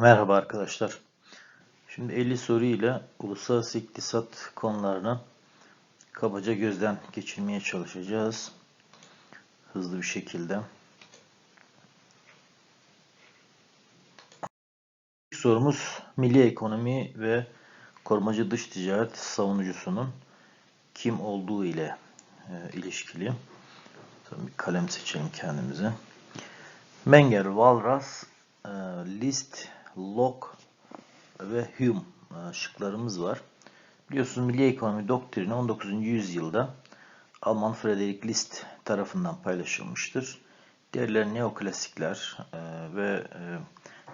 Merhaba arkadaşlar. Şimdi 50 soru ile uluslararası iktisat konularını kabaca gözden geçirmeye çalışacağız. Hızlı bir şekilde. İlk sorumuz milli ekonomi ve korumacı dış ticaret savunucusunun kim olduğu ile e, ilişkili. Tabii bir kalem seçelim kendimize. Menger, Walras, e, List, Locke ve Hume e, şıklarımız var. Biliyorsunuz milli ekonomi doktrini 19. yüzyılda Alman Friedrich List tarafından paylaşılmıştır. Diğerleri neoklasikler e, ve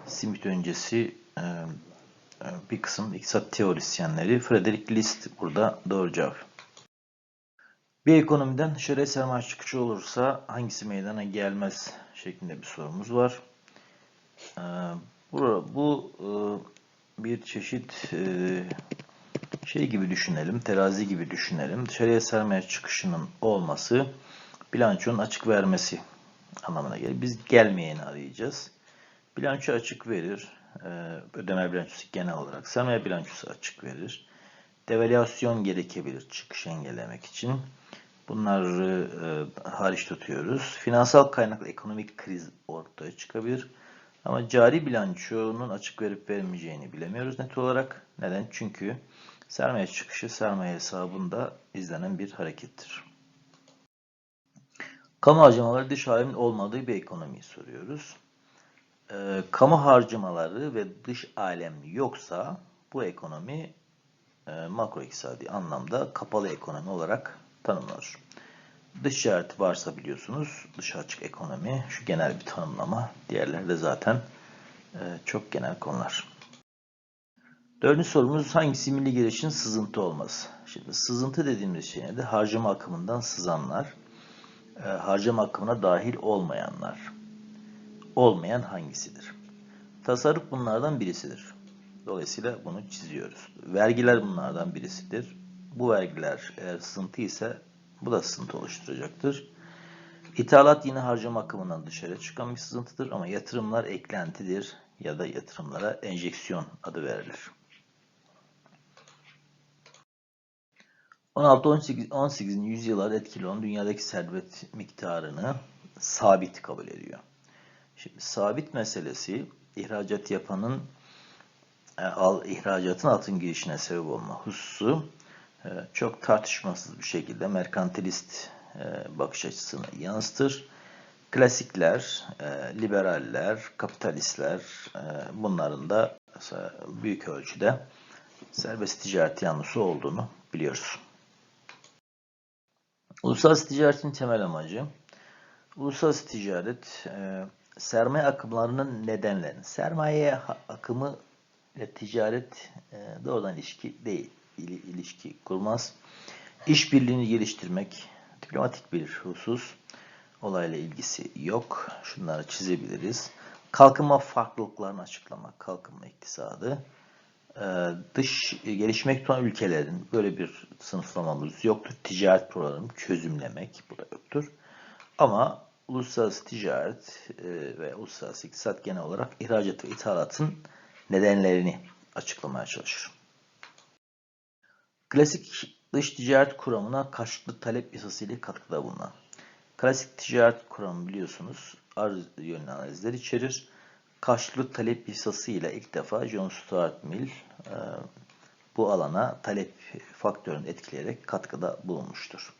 Smith öncesi bir kısım iktisat teorisyenleri Friedrich List burada doğru cevap. Bir ekonomiden dışarıya sermaye çıkışı olursa hangisi meydana gelmez şeklinde bir sorumuz var. Bu, bu bir çeşit şey gibi düşünelim, terazi gibi düşünelim. Dışarıya sermaye çıkışının olması bilançonun açık vermesi anlamına gelir. Biz gelmeyeni arayacağız. Bilanço açık verir. Ödeme bilançosu genel olarak. Sermaye bilançosu açık verir. Devalüasyon gerekebilir çıkış engellemek için. Bunları e, hariç tutuyoruz. Finansal kaynaklı ekonomik kriz ortaya çıkabilir. Ama cari bilançonun açık verip vermeyeceğini bilemiyoruz net olarak. Neden? Çünkü sermaye çıkışı sermaye hesabında izlenen bir harekettir. Kamu harcamaları dış alemin olmadığı bir ekonomiyi soruyoruz. E, kamu harcamaları ve dış alem yoksa bu ekonomi e, makro iktisadi anlamda kapalı ekonomi olarak tanımlanır. Dış ticaret varsa biliyorsunuz dış açık ekonomi şu genel bir tanımlama. Diğerleri de zaten e, çok genel konular. Dördüncü sorumuz hangisi milli gelişin sızıntı olmaz? Şimdi sızıntı dediğimiz şey nedir? Harcama akımından sızanlar, e, harcama akımına dahil olmayanlar. Olmayan hangisidir? Tasarruf bunlardan birisidir. Dolayısıyla bunu çiziyoruz. Vergiler bunlardan birisidir. Bu vergiler eğer sızıntı ise bu da sızıntı oluşturacaktır. İthalat yine harcama akımından dışarı çıkan bir sızıntıdır ama yatırımlar eklentidir ya da yatırımlara enjeksiyon adı verilir. 16-18. yüzyıllarda etkili olan dünyadaki servet miktarını sabit kabul ediyor. Şimdi sabit meselesi ihracat yapanın e, al, ihracatın altın girişine sebep olma hususu çok tartışmasız bir şekilde merkantilist e, bakış açısını yansıtır. Klasikler, liberaller, kapitalistler bunların da büyük ölçüde serbest ticaret yanlısı olduğunu biliyoruz. Uluslararası ticaretin temel amacı, uluslararası ticaret sermaye akımlarının nedenlerini, sermaye akımı ile ticaret doğrudan ilişki değil ilişki kurmaz. İşbirliğini geliştirmek diplomatik bir husus. Olayla ilgisi yok. Şunları çizebiliriz. Kalkınma farklılıklarını açıklamak. Kalkınma iktisadı. Ee, dış gelişmekte olan ülkelerin böyle bir sınıflamamız yoktur. Ticaret programı çözümlemek bu da yoktur. Ama uluslararası ticaret e, ve uluslararası iktisat genel olarak ihracat ve ithalatın nedenlerini açıklamaya çalışır. Klasik dış ticaret kuramına karşılıklı talep yasasıyla katkıda bulunan. Klasik ticaret kuramı biliyorsunuz arz yönlü analizler içerir. Karşılıklı talep yasasıyla ilk defa John Stuart Mill e, bu alana talep faktörünü etkileyerek katkıda bulunmuştur.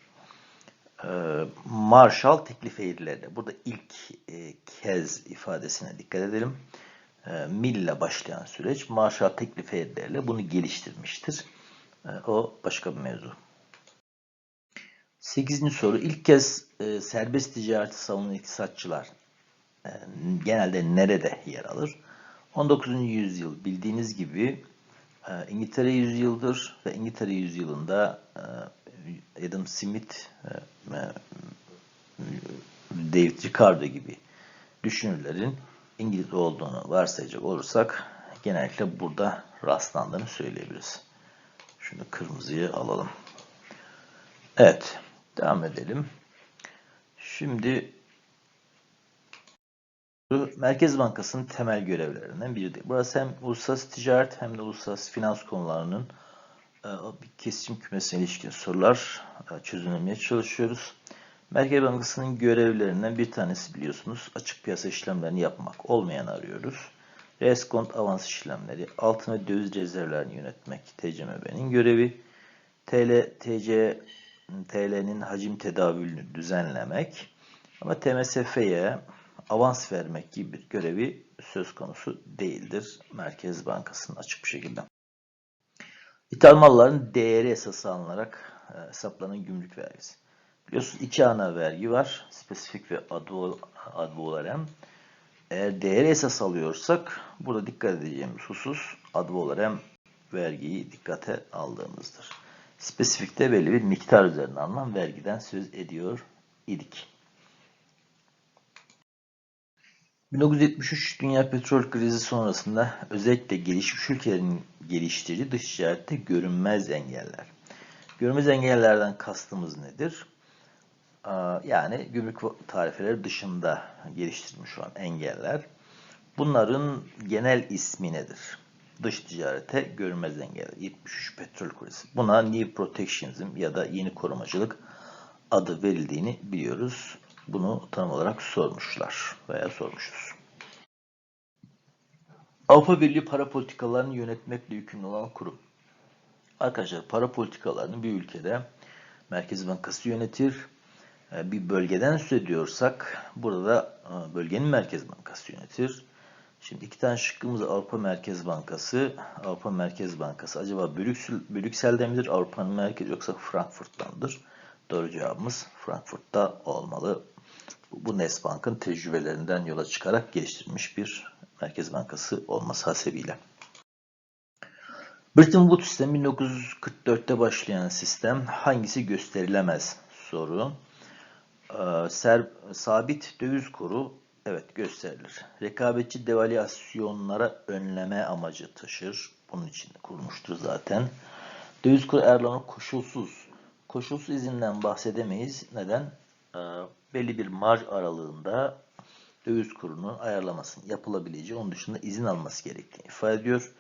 E, Marshall teklif eğrileri. Burada ilk e, kez ifadesine dikkat edelim. E, Mill ile başlayan süreç Marshall teklif eğrileriyle bunu geliştirmiştir. E, o başka bir mevzu. Sekizinci soru. İlk kez e, serbest ticareti savunan iktisatçılar e, genelde nerede yer alır? 19. yüzyıl bildiğiniz gibi e, İngiltere yüzyıldır ve İngiltere yüzyılında e, Adam Smith, e, e, David Ricardo gibi düşünürlerin İngiliz olduğunu varsayacak olursak genellikle burada rastlandığını söyleyebiliriz. Şunu kırmızıya alalım. Evet. Devam edelim. Şimdi Merkez Bankası'nın temel görevlerinden biridir. Burası hem uluslararası ticaret hem de uluslararası finans konularının e, bir kesişim kümesine ilişkin sorular e, çözümlemeye çalışıyoruz. Merkez Bankası'nın görevlerinden bir tanesi biliyorsunuz açık piyasa işlemlerini yapmak. Olmayanı arıyoruz. Reskont avans işlemleri, altın ve döviz rezervlerini yönetmek TCMB'nin görevi. TL, TC, TL'nin hacim tedavülünü düzenlemek. Ama TMSF'ye avans vermek gibi bir görevi söz konusu değildir. Merkez Bankası'nın açık bir şekilde. İthal malların değeri esas alınarak e, hesaplanan gümrük vergisi. Biliyorsunuz iki ana vergi var. Spesifik ve advo, advolarem. Eğer değeri esas alıyorsak burada dikkat edeceğimiz husus advolarem vergiyi dikkate aldığımızdır. Spesifikte belli bir miktar üzerine alınan vergiden söz ediyor idik. 1973 Dünya Petrol Krizi sonrasında özellikle gelişmiş ülkelerin geliştirdiği dış ticarette görünmez engeller. Görünmez engellerden kastımız nedir? Yani gümrük tarifeleri dışında geliştirilmiş olan engeller. Bunların genel ismi nedir? Dış ticarete görünmez engeller. 73 petrol krizi. Buna New Protectionism ya da yeni korumacılık adı verildiğini biliyoruz. Bunu tanım olarak sormuşlar veya sormuşuz. Avrupa Birliği para politikalarını yönetmekle yükümlü olan kurum. Arkadaşlar para politikalarını bir ülkede Merkez Bankası yönetir. Ee, bir bölgeden söz ediyorsak burada e, bölgenin Merkez Bankası yönetir. Şimdi iki tane şıkkımız Avrupa Merkez Bankası. Avrupa Merkez Bankası acaba Brüksel, Brüksel'de midir? Avrupa'nın merkezi yoksa Frankfurt'tandır? Doğru cevabımız Frankfurt'ta olmalı. Bu Nesbank'ın tecrübelerinden yola çıkarak geliştirilmiş bir Merkez Bankası olması hasebiyle. Bretton Woods sistemi 1944'te başlayan sistem hangisi gösterilemez soru. Ee, ser, sabit döviz kuru evet gösterilir. Rekabetçi devalüasyonlara önleme amacı taşır. Bunun için kurulmuştur zaten. Döviz kuru Erlan'ın koşulsuz. Koşulsuz izinden bahsedemeyiz. Neden? Ee, belli bir marj aralığında döviz kurunun ayarlamasının yapılabileceği, onun dışında izin alması gerektiğini ifade ediyor.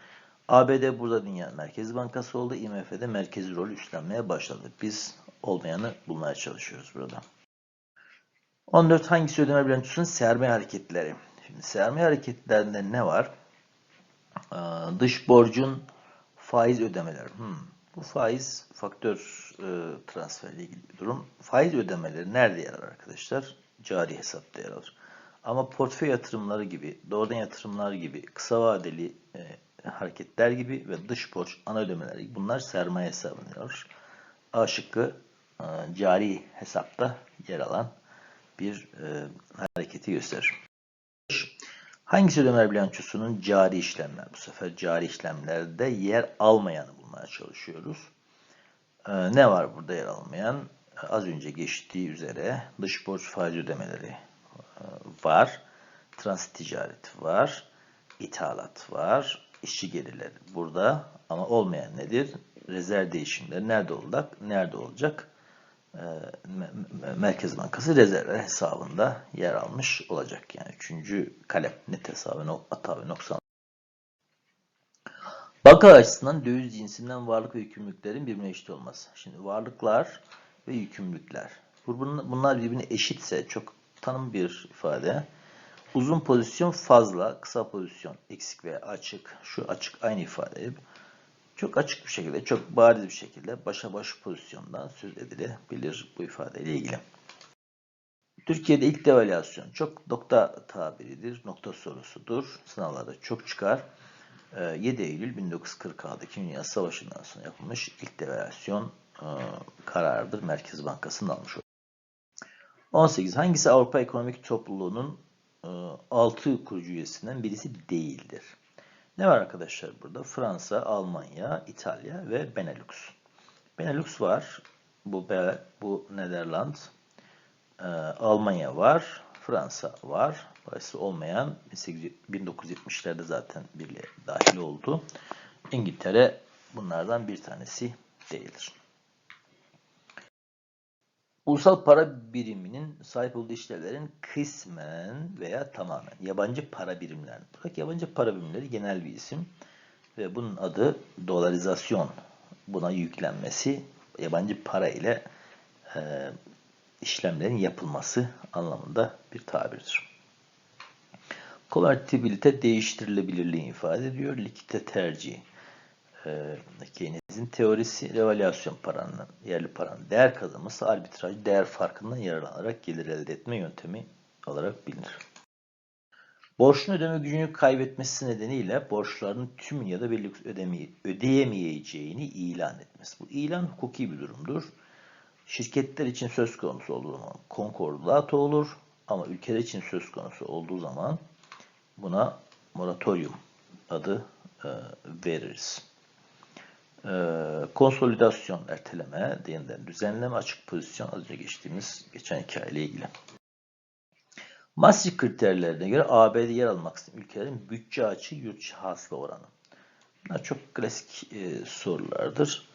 ABD burada Dünya Merkez Bankası oldu. IMF'de merkezi rol üstlenmeye başladı. Biz olmayanı bulmaya çalışıyoruz burada. 14 hangisi ödeme bilançosunun sermaye hareketleri? Şimdi sermaye hareketlerinde ne var? Ee, dış borcun faiz ödemeleri. Hmm. Bu faiz faktör e, transferiyle ilgili bir durum. Faiz ödemeleri nerede yer alır arkadaşlar? Cari hesapta yer alır. Ama portföy yatırımları gibi, doğrudan yatırımlar gibi, kısa vadeli e, hareketler gibi ve dış borç ana ödemeleri gibi bunlar sermaye hesabına yer alır. A şıkkı e, cari hesapta yer alan bir e, hareketi gösterir. Hangisi ödemeler bilançosunun cari işlemler? Bu sefer cari işlemlerde yer almayanı bulmaya çalışıyoruz. E, ne var burada yer almayan? E, az önce geçtiği üzere dış borç faiz ödemeleri e, var. Transit ticaret var. ithalat var. işçi gelirleri burada. Ama olmayan nedir? Rezerv değişimleri nerede olacak? Nerede olacak? E, Merkez Bankası rezervler hesabında yer almış olacak. Yani üçüncü kalem net hesabı hata ve noksan. Banka açısından döviz cinsinden varlık ve yükümlülüklerin birbirine eşit olması. Şimdi varlıklar ve yükümlülükler. Bunlar birbirine eşitse çok tanım bir ifade. Uzun pozisyon fazla, kısa pozisyon eksik veya açık. Şu açık aynı ifade çok açık bir şekilde, çok bariz bir şekilde başa baş pozisyondan söz edilebilir bu ifadeyle ilgili. Türkiye'de ilk devalüasyon çok nokta tabiridir, nokta sorusudur. Sınavlarda çok çıkar. 7 ee, Eylül 1946'daki Dünya Savaşı'ndan sonra yapılmış ilk devalüasyon e, kararıdır. Merkez Bankası'nın almış 18. Hangisi Avrupa Ekonomik Topluluğu'nun 6 e, kurucu üyesinden birisi değildir? Ne var arkadaşlar burada? Fransa, Almanya, İtalya ve Benelux. Benelux var. Bu bu Nederland. Ee, Almanya var. Fransa var. Dolayısıyla olmayan 1970'lerde zaten birliğe dahil oldu. İngiltere bunlardan bir tanesi değildir. Ulusal para biriminin sahip olduğu işlevlerin kısmen veya tamamen yabancı para birimler. Buradaki yabancı para birimleri genel bir isim ve bunun adı dolarizasyon. Buna yüklenmesi yabancı para ile e, işlemlerin yapılması anlamında bir tabirdir. Konvertibilite değiştirilebilirliği ifade ediyor. Likite tercihi. E, Keynes'in teorisi revalyasyon paranın, yerli paranın değer kazanması arbitraj değer farkından yararlanarak gelir elde etme yöntemi olarak bilinir. Borçlu ödeme gücünü kaybetmesi nedeniyle borçlarının tümünü ya da belli ödemeyi ödeyemeyeceğini ilan etmesi. Bu ilan hukuki bir durumdur. Şirketler için söz konusu olduğu zaman konkordato olur ama ülkeler için söz konusu olduğu zaman buna moratorium adı e, veririz. E, konsolidasyon, erteleme, yeniden düzenleme, açık pozisyon az önce geçtiğimiz geçen hikayeyle ilgili. Maastricht kriterlerine göre AB'de yer almak isteyen ülkelerin bütçe açığı yurt içi hasıla oranı. Bunlar çok klasik e, sorulardır.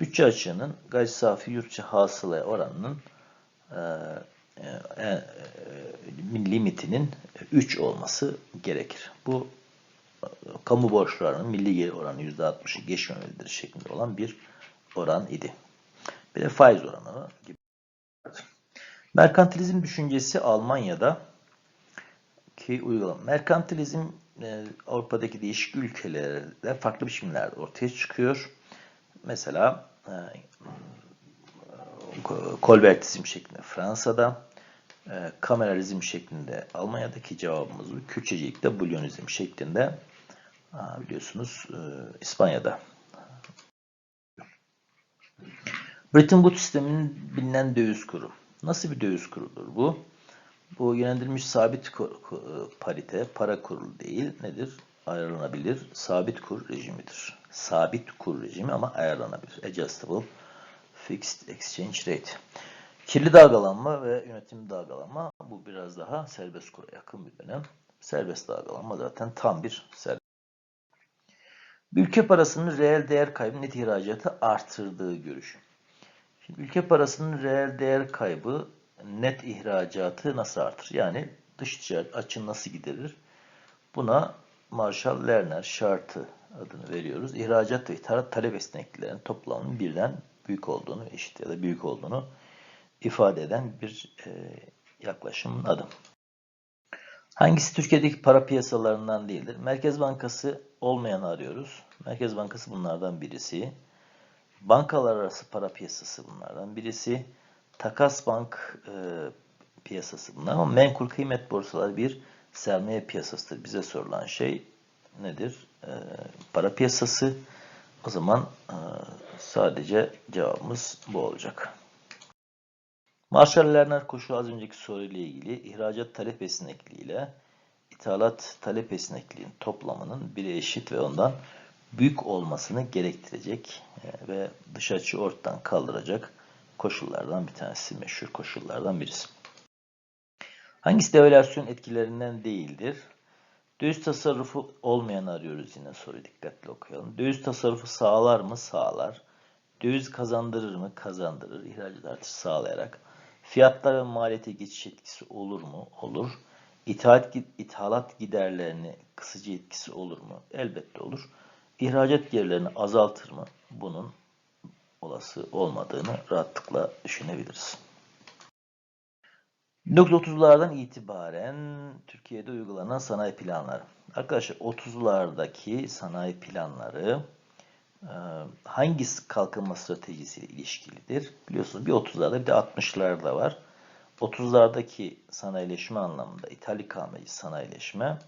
Bütçe açığının gayri safi yurt içi oranının e, e, e, limitinin 3 olması gerekir. Bu e, kamu borçlarının milli gelir oranı %60'ı geçmemelidir şeklinde olan bir oran idi. Bir de faiz oranı gibi. Merkantilizm düşüncesi Almanya'da ki uygulama. Merkantilizm e, Avrupa'daki değişik ülkelerde farklı biçimlerde ortaya çıkıyor. Mesela e, kolbertizm şeklinde Fransa'da, e, kameralizm şeklinde Almanya'daki cevabımız bu. Kürtçecilikte bulyonizm şeklinde biliyorsunuz e, İspanya'da. Bretton Woods sisteminin bilinen döviz kuru. Nasıl bir döviz kurudur bu? Bu yönlendirilmiş sabit parite, para kurulu değil. Nedir? Ayarlanabilir sabit kur rejimidir. Sabit kur rejimi ama ayarlanabilir. Adjustable Fixed Exchange Rate. Kirli dalgalanma ve yönetim dalgalanma bu biraz daha serbest kura yakın bir dönem. Serbest dalgalanma zaten tam bir serbest. Ülke parasının reel değer kaybı net ihracatı artırdığı görüşü. Şimdi ülke parasının reel değer kaybı net ihracatı nasıl artır? Yani dış ticaret açı nasıl giderir? Buna Marshall-Lerner şartı adını veriyoruz. İhracat ve ithalat talep esnekliklerinin toplamının birden büyük olduğunu, eşit ya da büyük olduğunu ifade eden bir e, yaklaşımın adı. Hangisi Türkiye'deki para piyasalarından değildir? Merkez Bankası olmayanı arıyoruz. Merkez Bankası bunlardan birisi. Bankalar arası para piyasası bunlardan birisi. Takas bank e, piyasası bunlar ama menkul kıymet borsaları bir sermaye piyasasıdır. Bize sorulan şey nedir? E, para piyasası. O zaman e, sadece cevabımız bu olacak. Marshall-Lerner koşulu az önceki soruyla ilgili ihracat talep esnekliği ile ithalat talep esnekliğinin toplamının biri eşit ve ondan büyük olmasını gerektirecek e, ve dış açı ortadan kaldıracak koşullardan bir tanesi, meşhur koşullardan birisi. Hangisi devalüasyon etkilerinden değildir? Döviz tasarrufu olmayanı arıyoruz yine soruyu dikkatli okuyalım. Döviz tasarrufu sağlar mı? Sağlar. Döviz kazandırır mı? Kazandırır. İhracat artışı sağlayarak. Fiyatlar ve maliyete geçiş etkisi olur mu? Olur. İthalat, ithalat giderlerini kısıcı etkisi olur mu? Elbette olur. İhracat gelirlerini azaltır mı? Bunun olası olmadığını rahatlıkla düşünebiliriz. 1930'lardan itibaren Türkiye'de uygulanan sanayi planları. Arkadaşlar 30'lardaki sanayi planları hangi kalkınma stratejisiyle ilişkilidir? Biliyorsunuz bir 30'larda bir de 60'larda var. 30'lardaki sanayileşme anlamında ithal ikameci sanayileşme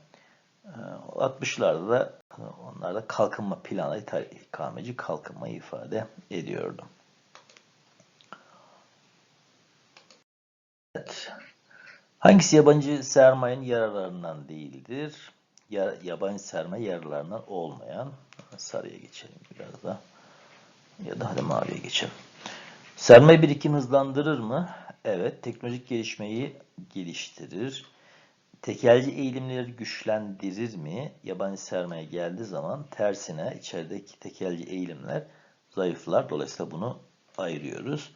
60'larda da onlarda kalkınma planı ithal ikameci kalkınmayı ifade ediyordu. Evet. Hangisi yabancı sermayenin yararlarından değildir? Ya, yabancı sermaye yararlarından olmayan. Sarıya geçelim biraz da. Ya da hadi maviye geçelim. Sermaye birikim hızlandırır mı? Evet. Teknolojik gelişmeyi geliştirir. Tekelci eğilimleri güçlendirir mi? Yabancı sermaye geldiği zaman tersine içerideki tekelci eğilimler zayıflar. Dolayısıyla bunu ayırıyoruz.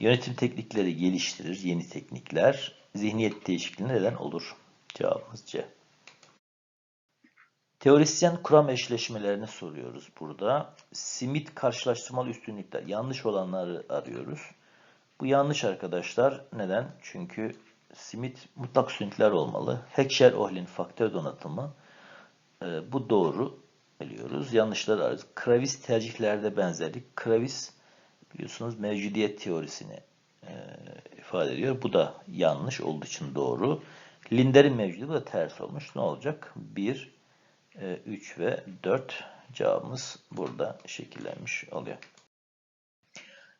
Yönetim teknikleri geliştirir, yeni teknikler. Zihniyet değişikliğine neden olur? Cevabımız C. Teorisyen kuram eşleşmelerini soruyoruz burada. Simit karşılaştırmalı üstünlükler. Yanlış olanları arıyoruz. Bu yanlış arkadaşlar. Neden? Çünkü simit mutlak üstünlükler olmalı. Heckscher-Ohlin faktör donatımı. e, bu doğru biliyoruz. Yanlışları arıyoruz. Kravis tercihlerde benzerlik. Kravis biliyorsunuz mevcudiyet teorisini e, ifade ediyor. Bu da yanlış olduğu için doğru. Linder'in mevcudu da ters olmuş. Ne olacak? 1, 3 ve 4 cevabımız burada şekillenmiş oluyor.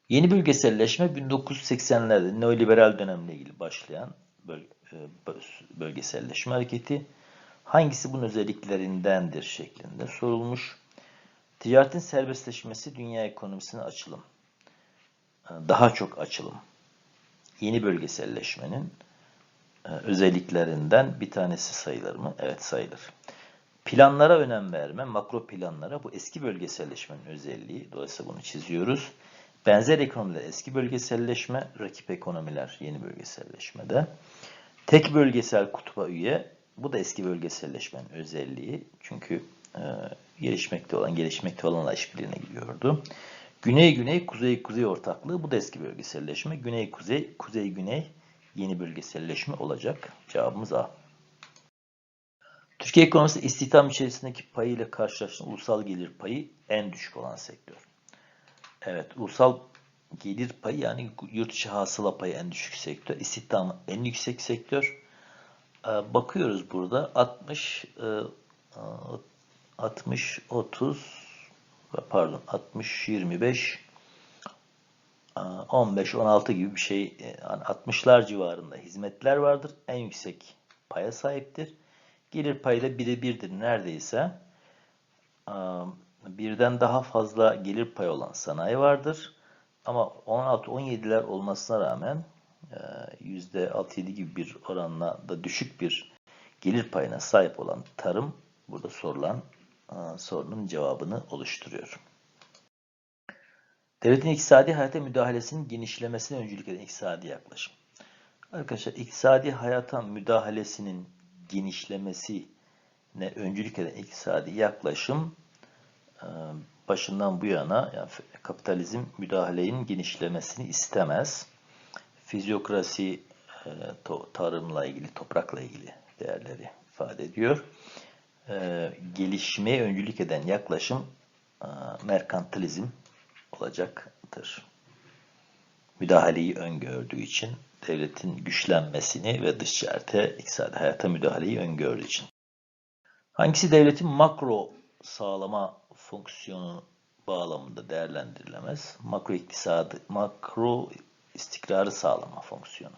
Yeni bölgeselleşme 1980'lerde neoliberal dönemle ilgili başlayan e, bö- bölgeselleşme hareketi. Hangisi bunun özelliklerindendir şeklinde sorulmuş. Ticaretin serbestleşmesi dünya ekonomisine açılım. E, Daha çok açılım. Yeni bölgeselleşmenin e, özelliklerinden bir tanesi sayılır mı? Evet sayılır. Planlara önem verme, makro planlara bu eski bölgeselleşmenin özelliği. Dolayısıyla bunu çiziyoruz. Benzer ekonomiler eski bölgeselleşme, rakip ekonomiler yeni bölgeselleşmede. Tek bölgesel kutuba üye, bu da eski bölgeselleşmenin özelliği. Çünkü e, gelişmekte olan, gelişmekte olanla işbirliğine gidiyordu. Güney-güney, kuzey-kuzey ortaklığı, bu da eski bölgeselleşme. Güney-kuzey, kuzey-güney yeni bölgeselleşme olacak. Cevabımız A. Türkiye ekonomisi istihdam içerisindeki payıyla karşılaştığında ulusal gelir payı en düşük olan sektör. Evet, ulusal gelir payı yani yurt içi hasıla payı en düşük sektör, istihdamı en yüksek sektör. Ee, Bakıyoruz burada 60 e, 60 30 pardon 60 25 15 16 gibi bir şey e, yani 60'lar civarında hizmetler vardır. En yüksek paya sahiptir. Gelir payı da birebirdir neredeyse. Aa, Birden daha fazla gelir payı olan sanayi vardır. Ama 16-17'ler olmasına rağmen e, %6-7 gibi bir oranla da düşük bir gelir payına sahip olan tarım burada sorulan e, sorunun cevabını oluşturuyor. Devletin iktisadi hayata müdahalesinin genişlemesine öncülük eden iktisadi yaklaşım. Arkadaşlar iktisadi hayata müdahalesinin genişlemesine öncülük eden iktisadi yaklaşım e, başından bu yana yani kapitalizm müdahalenin genişlemesini istemez. Fizyokrasi e, tarımla ilgili, toprakla ilgili değerleri ifade ediyor. E, gelişmeye öncülük eden yaklaşım merkantilizm olacaktır. Müdahaleyi öngördüğü için, devletin güçlenmesini ve dış ticarete, iktisadi hayata müdahaleyi öngördüğü için. Hangisi devletin makro sağlama fonksiyonu bağlamında değerlendirilemez? Makro iktisadı, makro istikrarı sağlama fonksiyonu.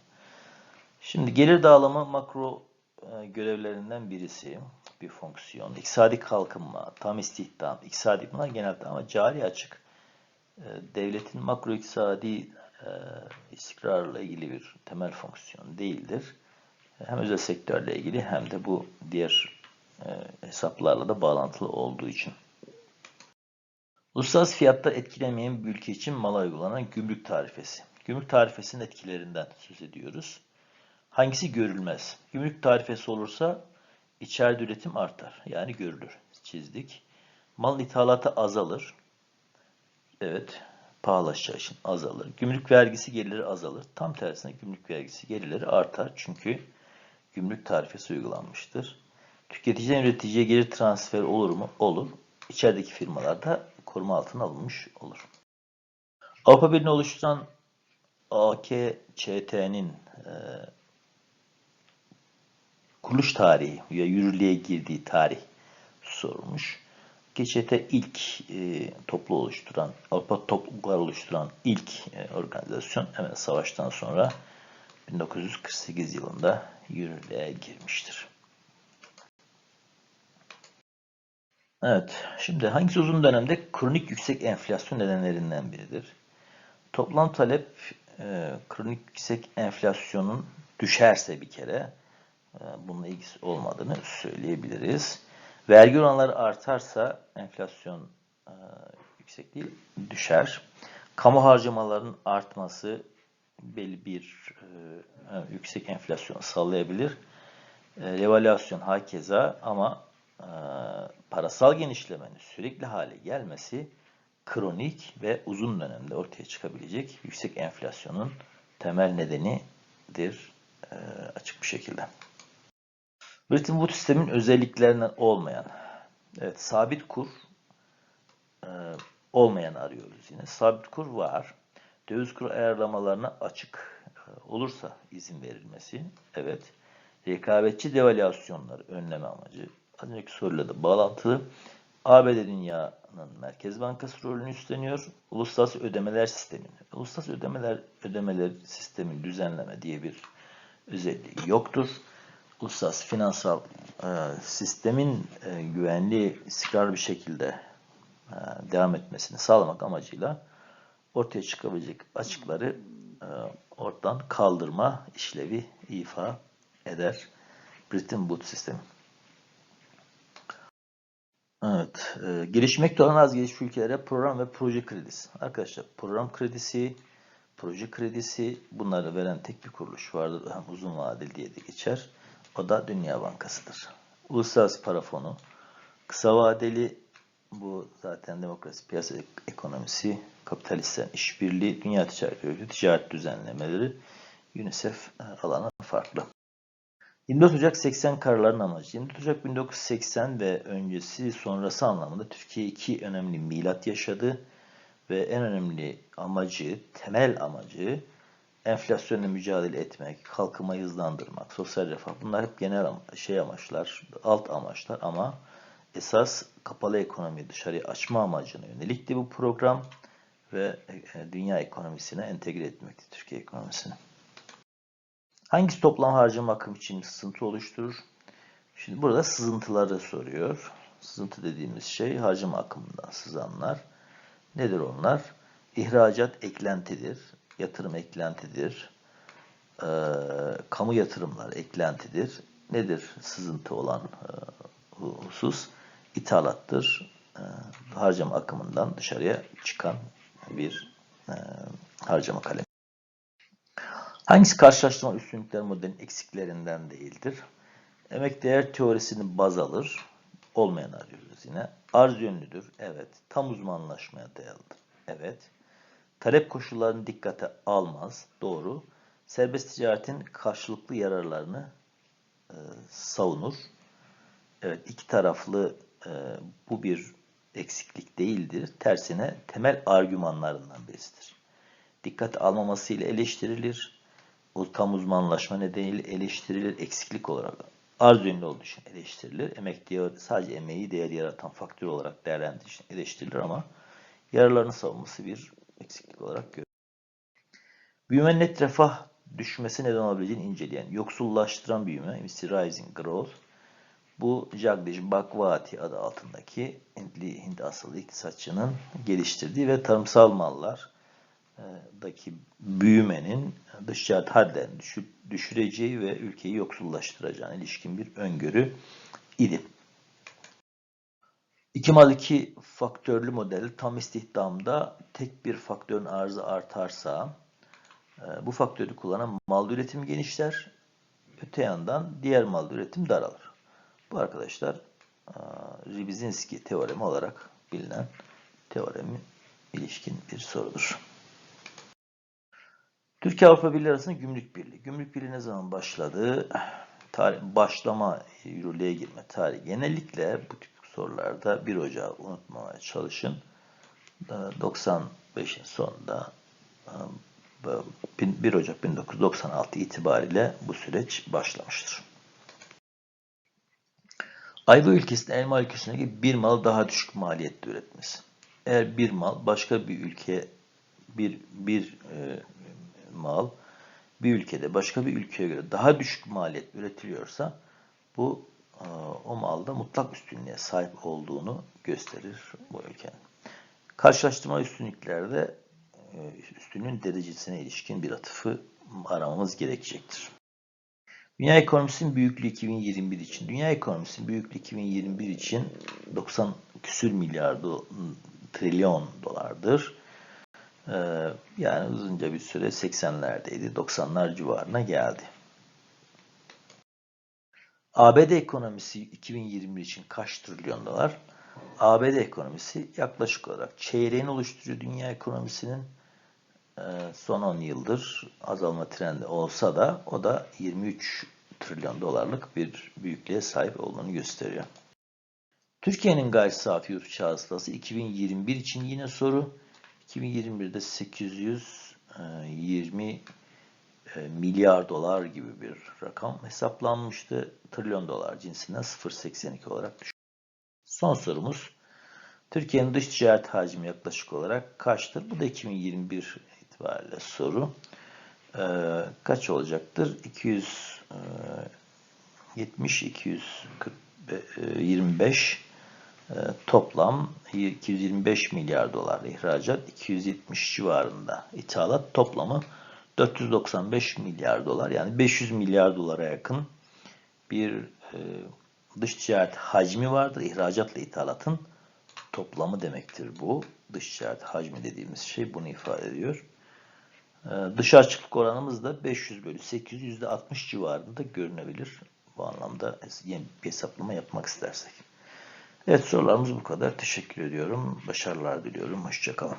Şimdi gelir dağılımı makro e, görevlerinden birisi bir fonksiyon. İktisadi kalkınma, tam istihdam, iktisadi bunlar genelde ama cari açık e, devletin makro iktisadi e, istikrarla ilgili bir temel fonksiyon değildir. Hem özel sektörle ilgili hem de bu diğer hesaplarla da bağlantılı olduğu için. Uluslararası fiyatlar etkilemeyen bir ülke için mala uygulanan gümrük tarifesi. Gümrük tarifesinin etkilerinden söz ediyoruz. Hangisi görülmez? Gümrük tarifesi olursa içeride üretim artar. Yani görülür. Çizdik. Malın ithalatı azalır. Evet. Pahalaşacağı için azalır. Gümrük vergisi geliri azalır. Tam tersine gümrük vergisi gelirleri artar. Çünkü gümrük tarifesi uygulanmıştır. Tüketiciden üreticiye gelir transferi olur mu? Olur. İçerideki firmalarda koruma altına alınmış olur. Avrupa Birliği'ni oluşturan AKÇT'nin e, kuruluş tarihi ya yürürlüğe girdiği tarih sorulmuş. GÇT ilk e, toplu oluşturan, Avrupa topluluklar oluşturan ilk e, organizasyon hemen savaştan sonra 1948 yılında yürürlüğe girmiştir. Evet, şimdi hangisi uzun dönemde kronik yüksek enflasyon nedenlerinden biridir? Toplam talep e, kronik yüksek enflasyonun düşerse bir kere e, bununla ilgisi olmadığını söyleyebiliriz. Vergi oranları artarsa enflasyon e, yüksek değil, düşer. Kamu harcamalarının artması belli bir e, evet, yüksek enflasyonu sağlayabilir. E, revalüasyon hakeza ama e, parasal genişlemenin sürekli hale gelmesi kronik ve uzun dönemde ortaya çıkabilecek yüksek enflasyonun temel nedenidir e, açık bir şekilde. Bretton Woods sistemin özelliklerinden olmayan, evet sabit kur e, olmayan arıyoruz yine. Sabit kur var. Döviz kuru ayarlamalarına açık e, olursa izin verilmesi, evet. Rekabetçi devalüasyonları önleme amacı, az önceki soruyla da bağlantılı. ABD dünyanın Merkez Bankası rolünü üstleniyor. Uluslararası ödemeler sistemini, uluslararası ödemeler ödemeler sistemini düzenleme diye bir özelliği yoktur. Uluslararası finansal e, sistemin e, güvenli, istikrarlı bir şekilde e, devam etmesini sağlamak amacıyla ortaya çıkabilecek açıkları e, ortadan kaldırma işlevi ifa eder Bretton Woods sistemi. Evet, e, gelişmekte olan az gelişmiş ülkelere program ve proje kredisi. Arkadaşlar program kredisi, proje kredisi bunları veren tek bir kuruluş vardır. Hem uzun vadeli diye de geçer. O da Dünya Bankası'dır. Uluslararası Para Fonu, kısa vadeli bu zaten demokrasi, piyasa ekonomisi, kapitalistlerin işbirliği, dünya ticaret örgütü, ticaret düzenlemeleri, UNICEF e, alanı farklı. 24 Ocak 80 kararların amacı. 24 Ocak 1980 ve öncesi sonrası anlamında Türkiye iki önemli milat yaşadı ve en önemli amacı, temel amacı enflasyonla mücadele etmek, kalkınmayı hızlandırmak, sosyal refah bunlar hep genel şey amaçlar, alt amaçlar ama esas kapalı ekonomiyi dışarıya açma amacına yönelikti bu program ve e, dünya ekonomisine entegre etmekti Türkiye ekonomisini. Hangisi toplam harcama akım için sızıntı oluşturur? Şimdi burada sızıntıları soruyor. Sızıntı dediğimiz şey harcama akımından sızanlar. Nedir onlar? İhracat eklentidir, yatırım eklentidir, eee, kamu yatırımları eklentidir. Nedir sızıntı olan hu- husus? İthalattır. Eee, harcama akımından dışarıya çıkan bir eee, harcama kalemi. Hangisi karşılaştırma üstünlükler modelinin eksiklerinden değildir? Emek değer teorisini baz alır. Olmayan arıyoruz yine. Arz yönlüdür. Evet. Tam uzmanlaşmaya dayalıdır. Evet. Talep koşullarını dikkate almaz. Doğru. Serbest ticaretin karşılıklı yararlarını e, savunur. Evet. iki taraflı e, bu bir eksiklik değildir. Tersine temel argümanlarından birisidir. Dikkate almamasıyla eleştirilir. O tam uzmanlaşma nedeniyle eleştirilir. Eksiklik olarak arz yönlü olduğu için eleştirilir. Emek değer, sadece emeği değer yaratan faktör olarak değerlendirildiği için eleştirilir ama yararlarını savunması bir eksiklik olarak görülür. Büyümenin net refah düşmesi neden olabileceğini inceleyen, yoksullaştıran büyüme, işte rising growth, bu Jagdish Bhagwati adı altındaki Hintli, Hint asıllı iktisatçının geliştirdiği ve tarımsal mallar e, daki büyümenin dış ticaret hadlerini düşür- düşüreceği ve ülkeyi yoksullaştıracağına ilişkin bir öngörü idi. İki mal iki faktörlü model tam istihdamda tek bir faktörün arzı artarsa e, bu faktörü kullanan mal üretimi genişler. Öte yandan diğer mal üretim daralır. Bu arkadaşlar e, Ribzinski teoremi olarak bilinen teoremi ilişkin bir sorudur. Türkiye Avrupa Birliği arasında gümrük birliği. Gümrük birliği ne zaman başladı? Tarih, başlama, yürürlüğe girme tarihi. Genellikle bu tip sorularda 1 Ocağı unutmamaya çalışın. Ee, 95'in sonunda e, 1 Ocak 1996 itibariyle bu süreç başlamıştır. Ayva ülkesinde elma ülkesindeki bir mal daha düşük maliyette üretmesi. Eğer bir mal başka bir ülke bir bir e, mal bir ülkede başka bir ülkeye göre daha düşük maliyet üretiliyorsa bu e, o malda mutlak üstünlüğe sahip olduğunu gösterir bu ülkenin. Karşılaştırma üstünlüklerde e, üstünlüğün derecesine ilişkin bir atıfı aramamız gerekecektir. Dünya ekonomisinin büyüklüğü 2021 için. Dünya ekonomisinin büyüklüğü 2021 için 90 küsür milyar do, trilyon dolardır. Ee, yani uzunca bir süre 80'lerdeydi. 90'lar civarına geldi. ABD ekonomisi 2021 için kaç trilyon dolar? ABD ekonomisi yaklaşık olarak çeyreğini oluşturuyor dünya ekonomisinin. Ee, son 10 yıldır azalma trendi olsa da o da 23 trilyon dolarlık bir büyüklüğe sahip olduğunu gösteriyor. Türkiye'nin gayri safi yurt içi hasılası 2021 için yine soru. 2021'de 820 e, milyar dolar gibi bir rakam hesaplanmıştı. Trilyon dolar cinsinden 0.82 olarak düşüyor. Son sorumuz. Türkiye'nin dış ticaret hacmi yaklaşık olarak kaçtır? Bu da 2021 itibariyle soru. Ee, kaç olacaktır? 270, 225 e, toplam 225 milyar dolar ihracat, 270 civarında ithalat toplamı 495 milyar dolar yani 500 milyar dolara yakın bir e, dış ticaret hacmi vardır. İhracatla ithalatın toplamı demektir bu. Dış ticaret hacmi dediğimiz şey bunu ifade ediyor. E, dış açıklık oranımız da 500 bölü 800 %60 civarında görünebilir. Bu anlamda yeni bir hesaplama yapmak istersek. Evet sorularımız bu kadar. Teşekkür ediyorum. Başarılar diliyorum. Hoşçakalın.